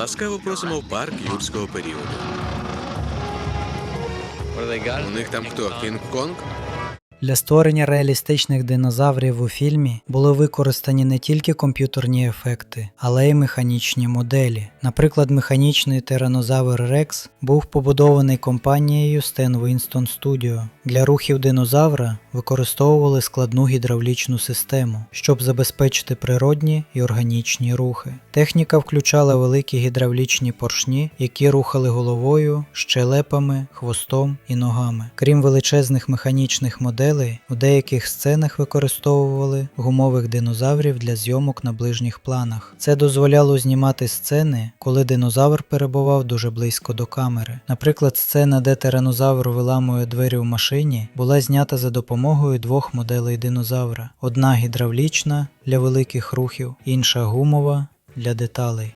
Ласкаво просимо в парк юрського періоду. У них там хто? Кінг-Конг? Для створення реалістичних динозаврів у фільмі були використані не тільки комп'ютерні ефекти, але й механічні моделі. Наприклад, механічний тиранозавр Рекс був побудований компанією Stan Winston Studio. Для рухів динозавра використовували складну гідравлічну систему, щоб забезпечити природні і органічні рухи. Техніка включала великі гідравлічні поршні, які рухали головою, щелепами, хвостом і ногами. Крім величезних механічних моделей, у деяких сценах використовували гумових динозаврів для зйомок на ближніх планах. Це дозволяло знімати сцени, коли динозавр перебував дуже близько до камери. Наприклад, сцена, де тиранозавр виламує двері в машині, була знята за допомогою двох моделей динозавра: одна гідравлічна для великих рухів, інша гумова для деталей.